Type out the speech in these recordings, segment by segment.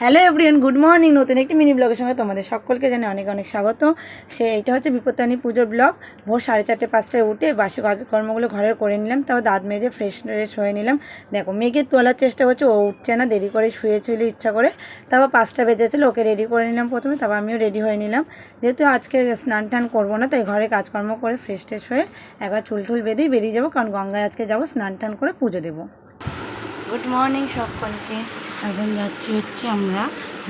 Hello everyone good morning নতুন একটি mini ব্লগের সঙ্গে তোমাদের সকলকে জানাই অনেক অনেক স্বাগত। সে এটা হচ্ছে বিপত্তানি পুজোর ব্লগ ভোর সাড়ে চারটে, পাঁচটায় উঠে বাসি কাজকর্মগুলো ঘরে করে নিলাম। তারপর দাঁত মেজে ফ্রেশ ফ্রেশ হয়ে নিলাম। দেখো মেয়েকে তোলার চেষ্টা করছে, ও উঠছে না, দেরি করে শুয়েছিল ইচ্ছা করে। তারপর পাঁচটা বেজেছিল ওকে রেডি করে নিলাম প্রথমে, তারপর আমিও রেডি হয়ে নিলাম। যেহেতু আজকে স্নান টান করব না, তাই ঘরে কাজকর্ম করে ফ্রেশ ট্রেশ হয়ে একবার চুল টুল বেঁধেই বেরিয়ে যাব, কারণ গঙ্গায় আজকে যাব, স্নান টান করে পুজো দেবো। গুড মর্নিং সকলকে। এখন যাচ্ছি হচ্ছে আমরা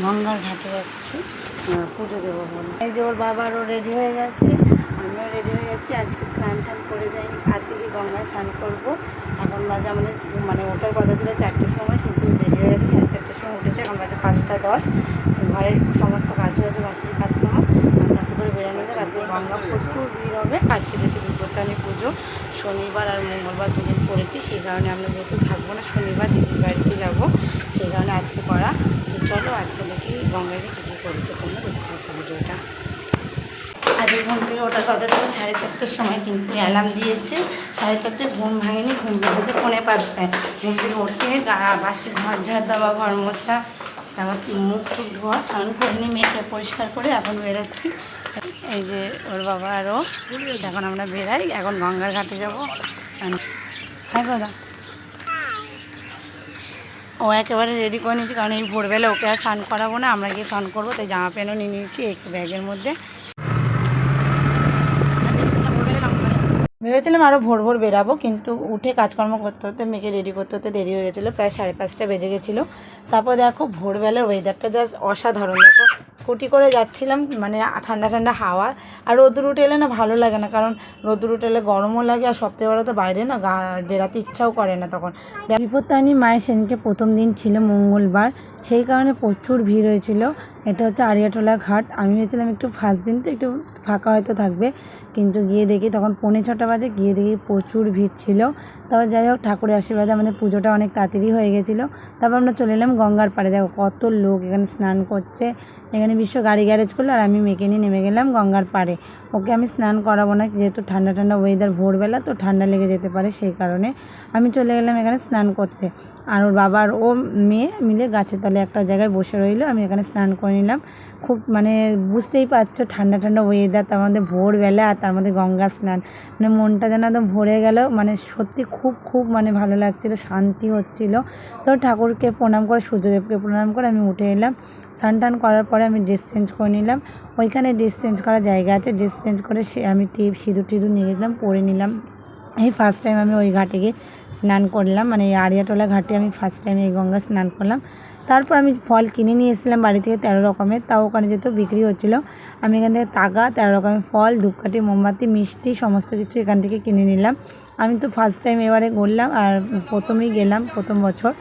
গঙ্গার ঘাটে যাচ্ছি। পুজো দেবো বলে। এই যে ওর বাবারও রেডি হয়ে গেছে। আমিও রেডি হয়ে যাচ্ছি আজকে স্নান টান করে যাই। আজকে কি গঙ্গায় স্নান করব? এখন বাজে আমাদের মানে ওটার কথা ছিল চারটের সময়, কিন্তু রেডি হয়ে গেছে, সাড়ে চারটের সময় উঠেছে। এখন বাজে পাঁচটা দশ। ঘরের সমস্ত কাজ হয়েছে বাসির কাজকর্ম আর তাতে করে বেরোনো যাক আজকে গঙ্গা প্রচুর ভিড় হবে আজকে যেহেতু বিপত্তানি পুজো শনিবার আর মঙ্গলবার দুদিন পড়েছি, সেই কারণে আমরা যেহেতু থাকব না, শনিবার দিদির বাড়িতে যাব, সেই কারণে আজকে করা তো চলো আজকে দেখি গঙ্গায় কী কী করি তো তোমরা দেখতে থাকো ভিডিওটা আজকে ঘুম থেকে ওঠার কথা ছিল, সাড়ে চারটার সময় কিন্তু অ্যালার্ম দিয়েছে। সাড়ে চারটে ঘুম ভাঙেনি, ঘুম ভেঙেছে পৌনে পাঁচটায়। ঘুম থেকে উঠে গা, বাসি ঘর, ঝাড় দেওয়া, ঘর মোছা, তারপর মুখ টুক ধোয়া, স্নান করে নিয়ে মেয়েকে পরিষ্কার করে এখন বেরোচ্ছি। এই যে ওর বাবা আরও এখন আমরা বেরাই, এখন গঙ্গার ঘাটে যাব। হ্যাঁ কথা ও একেবারে রেডি করে নিয়েছি, কারণ এই ভোরবেলা ওকে আর স্নান করাবো না, আমরা গিয়ে স্নান করব, তাই জামা প্যান্টও নিয়ে নিয়েছি, এই ব্যাগের মধ্যে। ভেবেছিলাম আরও ভোর ভোর বেরাবো, কিন্তু উঠে কাজকর্ম করতে হতে মেয়েকে রেডি করতে হতে দেরি হয়ে গেছিল, প্রায় সাড়ে পাঁচটা বেজে গেছিল। তারপর দেখো ভোরবেলার ওয়েদারটা জাস্ট অসাধারণ। দেখো স্কুটি করে যাচ্ছিলাম মানে ঠান্ডা ঠান্ডা হাওয়া, আর রোদ্দুর উঠে এলে না ভালো লাগে না, কারণ রোদ্দুর উঠে এলে গরমও লাগে, আর সপ্তাহে বড় তো বাইরে না, গা বেরাতে ইচ্ছাও করে না তখন। বিপত্তানি মায়ের সেদিনকে প্রথম দিন ছিল মঙ্গলবার, সেই কারণে প্রচুর ভিড় হয়েছিল। এটা হচ্ছে আরিয়াটোলা ঘাট। আমি ভেবেছিলাম একটু ফার্স্ট দিন তো, একটু ফাঁকা হয়তো থাকবে, কিন্তু গিয়ে দেখি তখন পৌনে ছটা বাজে গিয়ে দেখি প্রচুর ভিড় ছিল। তারপর যাই হোক, ঠাকুরের আশীর্বাদে আমাদের পুজোটা অনেক তাড়াতাড়ি হয়ে গেছিল। তারপর আমরা চলে এলাম গঙ্গার পাড়ে। দেখো কত লোক এখানে স্নান করছে। এখানে বিশ্ব গাড়ি গ্যারেজ করল আর আমি মেকে নিয়ে নেমে গেলাম গঙ্গার পাড়ে। ওকে আমি স্নান করাবো না, যেহেতু ঠান্ডা ঠান্ডা ওয়েদার ভোরবেলা, তো ঠান্ডা লেগে যেতে পারে সেই কারণে। আমি চলে গেলাম এখানে স্নান করতে। আর ওর বাবার ও মেয়ে মিলে গাছের তলে একটা জায়গায় বসে রইল। আমি এখানে স্নান করে নিলাম। খুব মানে বুঝতেই পারছ ঠান্ডা ঠান্ডা ওয়েদার তার মধ্যে ভোরবেলা আর তার মধ্যে গঙ্গা স্নান। মানে মনটা যেন একদম ভরে গেল। মানে সত্যি খুব খুব মানে ভালো লাগছিল, শান্তি হচ্ছিল। তো ঠাকুরকে প্রণাম করে, সূর্যদেবকে প্রণাম করে আমি উঠে এলাম। স্নান টান করার পরে আমি ড্রেস চেঞ্জ করে নিলাম। ওইখানে ড্রেস চেঞ্জ করার জায়গা আছে। ড্রেস চেঞ্জ করে সে আমি টিপ সিঁদুর টিঁদুর নিয়ে গেছিলাম, পরে নিলাম। এই ফার্স্ট টাইম আমি ওই ঘাটে গিয়ে স্নান করলাম। মানে এই আড়িয়াটোলা ঘাটে আমি ফার্স্ট টাইম এই গঙ্গা স্নান করলাম। তারপর আমি ফল কিনে নিয়ে এসেছিলাম বাড়ি থেকে তেরো রকমের, তাও ওখানে যেহেতু বিক্রি হচ্ছিল, আমি এখান থেকে তাগা, তেরো রকমের ফল, ধূপকাঠি, মোমবাতি, মিষ্টি, সমস্ত কিছু এখান থেকে কিনে নিলাম। আমি তো ফার্স্ট টাইম এবারে করলাম আর প্রথমেই গেলাম, প্রথম বছর।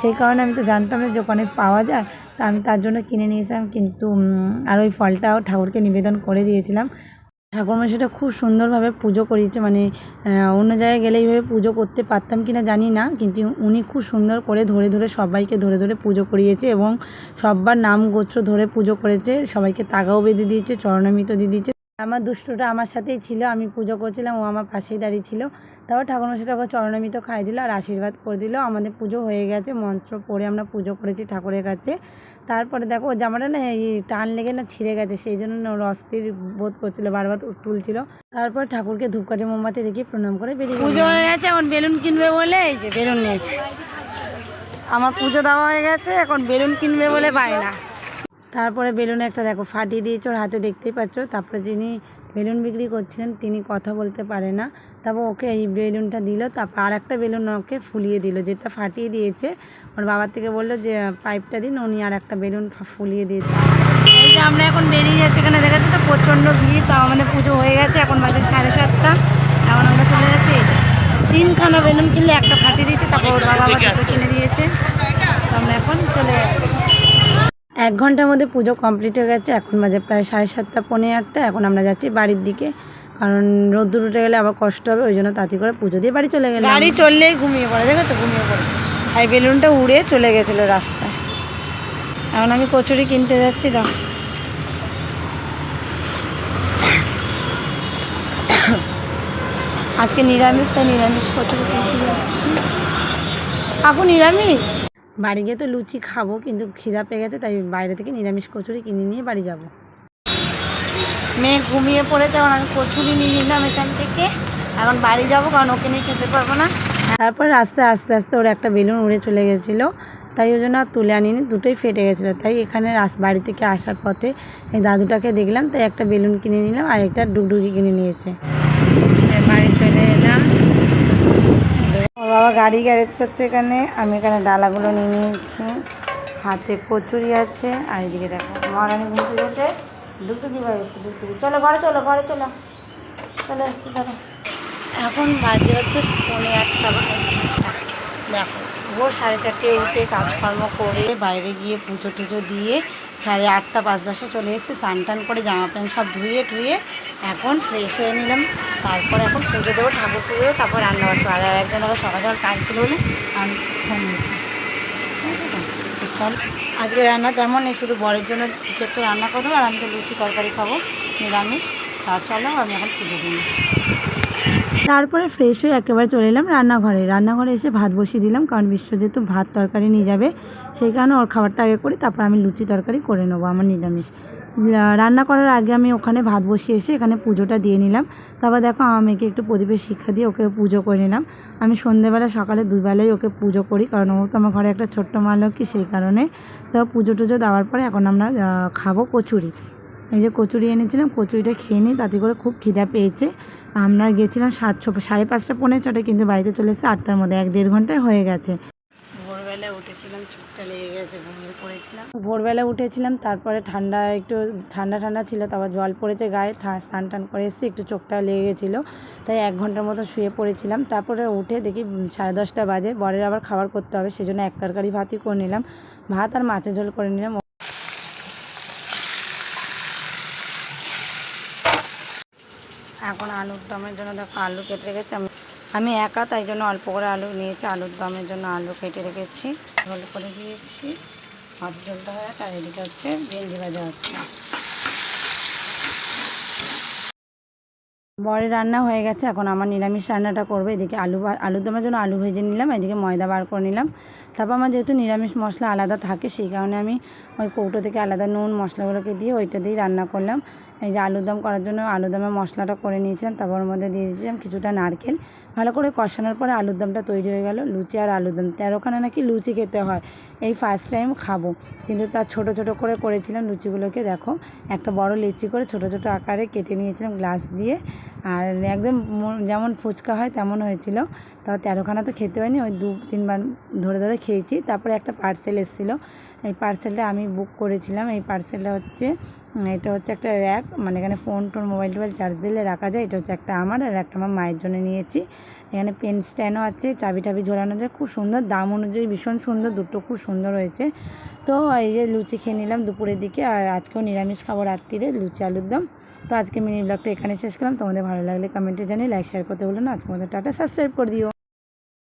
সেই কারণে আমি তো জানতাম না যে ওখানে পাওয়া যায়, তা আমি তার জন্য কিনে নিয়েছিলাম, কিন্তু আর ওই ফলটাও ঠাকুরকে নিবেদন করে দিয়েছিলাম। ঠাকুরমশাইটা খুব সুন্দরভাবে পুজো করিয়েছে মানে অন্য জায়গায় গেলে এইভাবে পুজো করতে পারতাম কি না জানি না, কিন্তু উনি খুব সুন্দর করে ধরে ধরে সবাইকে ধরে ধরে পুজো করিয়েছে এবং সব্বার নাম গোচ্ছ ধরে পুজো করেছে, সবাইকে তাগাও বেঁধে দিয়েছে, চরণামিত দিয়ে দিয়েছে। আমার দুষ্টটা আমার সাথেই ছিল, আমি পুজো করছিলাম, ও আমার পাশেই দাঁড়িয়ে ছিল। তারপর ঠাকুরমশাইটা আবার চরণামিত খাই দিল আর আশীর্বাদ করে দিল। আমাদের পুজো হয়ে গেছে, মন্ত্র পড়ে আমরা পুজো করেছি ঠাকুরের কাছে। তারপরে দেখো ও জামাটা না এই টান লেগে না ছিঁড়ে গেছে, সেই জন্য না ওর অস্থির বোধ করছিল, বারবার তুলছিল। তারপর ঠাকুরকে ধূপকাঠি, মোমবাতি দেখে প্রণাম করে বেরিয়ে পুজো হয়ে গেছে, এখন বেলুন কিনবে বলে এই যে বেলুন নিয়েছে। আমার পুজো দেওয়া হয়ে গেছে, এখন বেলুন কিনবে বলে পায় না। তারপরে বেলুনে একটা দেখো ফাটিয়ে দিয়েছে, ওর হাতে দেখতেই পাচ্ছ। তারপরে যিনি বেলুন বিক্রি করছিলেন, তিনি কথা বলতে পারে না। তারপর ওকে এই বেলুনটা দিল, তারপর আর একটা বেলুন ওকে ফুলিয়ে দিল, যেটা ফাটিয়ে দিয়েছে। ওর বাবার থেকে বলল যে, পাইপটা দিন, উনি আর একটা বেলুন ফুলিয়ে দিয়েছে। এই যে আমরা এখন বেরিয়ে যাচ্ছি এখানে দেখাচ্ছি তো প্রচণ্ড ভিড়, তাও আমাদের পুজো হয়ে গেছে, এখন বাজে সাড়ে সাতটা। এখন আমরা চলে যাচ্ছি তিনখানা বেলুন কিনলে একটা ফাটিয়ে দিয়েছে, তারপর ওর বাবা দুটো কিনে দিয়েছে তো আমরা এখন চলে যাচ্ছি এক ঘণ্টার মধ্যে পুজো কমপ্লিট হয়ে গেছে। এখন বাজে প্রায় সাড়ে সাতটা, পৌনে আটটা। এখন আমরা যাচ্ছি বাড়ির দিকে। কারণ রোদ্দুর উঠে গেলে আবার কষ্ট হবে, ওই জন্য তাড়াতাড়ি করে পুজো দিয়ে বাড়ি চলে গেলাম। গাড়ি চললেই ঘুমিয়ে পড়ে, দেখেছ? ঘুমিয়ে পড়েছে এই বেলুনটা উড়ে চলে গেছিল রাস্তায়। এখন আমি কচুরি কিনতে যাচ্ছি, দাও। আজকে নিরামিষ, তাই নিরামিষ কচুরি কিনতে যাচ্ছি। আপু নিরামিষ? বাড়ি গিয়ে তো লুচি খাব কিন্তু খিদা পেয়ে গেছে তাই বাইরে থেকে নিরামিষ কচুরি কিনে নিয়ে বাড়ি যাব। মেয়ে ঘুমিয়ে পড়েছে এখন আমি কচুরি নিয়ে নিলাম এখান থেকে। এখন বাড়ি যাব কারণ ওকে নিয়ে খেতে পারব না। তারপর আস্তে আস্তে আস্তে ওর একটা বেলুন উড়ে চলে গেছিল তাই ওই জন্য আর তুলে আনিনি দুটোই ফেটে গেছিল। তাই এখানে বাড়ি থেকে আসার পথে এই দাদুটাকে দেখলাম তাই একটা বেলুন কিনে নিলাম আর একটা ডুগডুগি কিনে নিয়েছে। বাড়ি চলে এলাম। বাবা গাড়ি গ্যারেজ করছে এখানে। আমি এখানে ডালাগুলো নিয়ে নিয়েছি। হাতে কচুরি আছে। আর এদিকে দেখো, মহারানি ঘুরতে ঘুরতে ডুকটুকি বাড়িতে ডুকটুকি চলো, ঘরে চলো ঘরে চলো। চলে এসছি এখন বাজে হচ্ছে পনেরো আটটা বাজে। দেখো। ভোর সাড়ে চারটে উঠে কাজকর্ম করে বাইরে গিয়ে পুজো টুজো দিয়ে সাড়ে আটটা, পাঁচ দশে চলে এসেছে স্নান টান করে জামা প্যান্ট সব ধুয়ে টুয়ে এখন ফ্রেশ হয়ে নিলাম। তারপর এখন পুজো দেবো, ঠাকুর পুজো দেবো, তারপর রান্না বাসবো আর একজন আবার সকাল সকাল কাজ ছিল বলে আমি ফোন চল, আজকে রান্না তেমন নেই, শুধু বরের জন্য কিছু একটা রান্না করব আর আমি তো লুচি তরকারি খাব, নিরামিষ। তা চলো, আমি এখন পুজো দিই। তারপরে ফ্রেশ হয়ে একেবারে চলে এলাম রান্নাঘরে। রান্নাঘরে এসে ভাত বসিয়ে দিলাম, কারণ বিশ্ব যেহেতু ভাত তরকারি নিয়ে যাবে, সেই কারণে ওর খাবারটা আগে করি, তারপর আমি লুচি তরকারি করে নেব, আমার নিরামিষ। রান্না করার আগে আমি ওখানে ভাত বসিয়ে এসে এখানে পুজোটা দিয়ে নিলাম। তারপর দেখো আমাকে একটু প্রদীপের শিক্ষা দিয়ে ওকে পুজো করে নিলাম। আমি সন্ধেবেলা, সকালে দুবেলাই ওকে পুজো করি, কারণ ও তো আমার ঘরে একটা ছোট্ট মা কি সেই কারণে। তো পুজো টুজো দেওয়ার পরে এখন আমরা খাব কচুরি। এই যে কচুরি এনেছিলাম কচুরিটা খেয়ে নিই তাতে করে খুব খিদা পেয়েছে। আমরা গেছিলাম সাতশো সাড়ে পাঁচটা পৌনে ছটায় কিন্তু বাড়িতে চলে এসেছে আটটার মধ্যে এক দেড় ঘন্টায় হয়ে গেছে। ভোরবেলা উঠেছিলাম চোখটা লেগে গেছে ঘুমিয়ে পড়েছিলাম। ভোরবেলা উঠেছিলাম তারপরে ঠান্ডা একটু ঠান্ডা ঠান্ডা ছিল তারপর জল পড়েছে গায়ে ঠা- স্নান টান করে এসেছি একটু চোখটা লেগে গেছিল তাই এক ঘণ্টার মতো শুয়ে পড়েছিলাম। তারপরে উঠে দেখি সাড়ে দশটা বাজে বরের আবার খাবার করতে হবে সেজন্য এক তরকারি ভাতই করে নিলাম। ভাত আর মাছের ঝোল করে নিলাম এখন আলুর দমের জন্য দেখো আলু কেটে রেখেছি। আমি আমি একা, তাই জন্য অল্প করে আলু নিয়েছি। আলুর দমের জন্য আলু কেটে রেখেছি। ঝোল করে দিয়েছি। মাছ ঝোলটা হয়ে আর এদিকে হচ্ছে ভেন্ডি ভাজা হচ্ছে। বড়ি রান্না হয়ে গেছে। এখন আমার নিরামিষ রান্নাটা করবে। এদিকে আলু আলুর দমের জন্য আলু ভেজে নিলাম, এদিকে ময়দা বার করে নিলাম। তারপর আমার যেহেতু নিরামিষ মশলা আলাদা থাকে, সেই কারণে আমি ওই কৌটো থেকে আলাদা নুন, মশলাগুলোকে দিয়ে ওইটা দিয়েই রান্না করলাম। এই যে আলুর দম করার জন্য আলুর দমের মশলাটা করে নিয়েছিলাম, তারপর মধ্যে দিয়ে দিয়েছিলাম কিছুটা নারকেল। ভালো করে কষানোর পরে আলুর দমটা তৈরি হয়ে গেল, লুচি আর আলুর দম। তেরোখানে নাকি লুচি খেতে হয়, এই ফার্স্ট টাইম খাব। কিন্তু তার ছোট ছোট করে করেছিলাম লুচিগুলোকে, দেখো, একটা বড় লিচি করে ছোট ছোট আকারে কেটে নিয়েছিলাম গ্লাস দিয়ে। আর একদম যেমন ফুচকা হয় তেমন হয়েছিল। তাও তেরোখানা তো খেতে হয়নি, ওই দু, তিনবার ধরে ধরে খেয়েছি। তারপরে একটা পার্সেল এসেছিল। এই পার্সেলটা আমি বুক করেছিলাম। এই পার্সেলটা হচ্ছে এটা হচ্ছে একটা র্যাক মানে এখানে ফোন টোন মোবাইল টোবাইল চার্জ দিলে রাখা যায়, এটা হচ্ছে একটা আমার আর একটা আমার মায়ের জন্য নিয়েছি। এখানে পেন স্ট্যান্ডও আছে, চাবি টাবি ঝোলানো যায়, খুব সুন্দর, দাম অনুযায়ী ভীষণ সুন্দর, দুটো খুব সুন্দর হয়েছে। তো এই যে লুচি খেয়ে নিলাম দুপুরের দিকে, আর আজকেও নিরামিষ খাব রাত্রিরে লুচি আলুর দম। তো আজকে মিনি ব্লগটা এখানে শেষ করলাম, তোমাদের ভালো লাগলে কমেন্টে জানিয়ে লাইক শেয়ার করতে বলো না আজকে আমাদের টাটা সাবস্ক্রাইব করে দিও।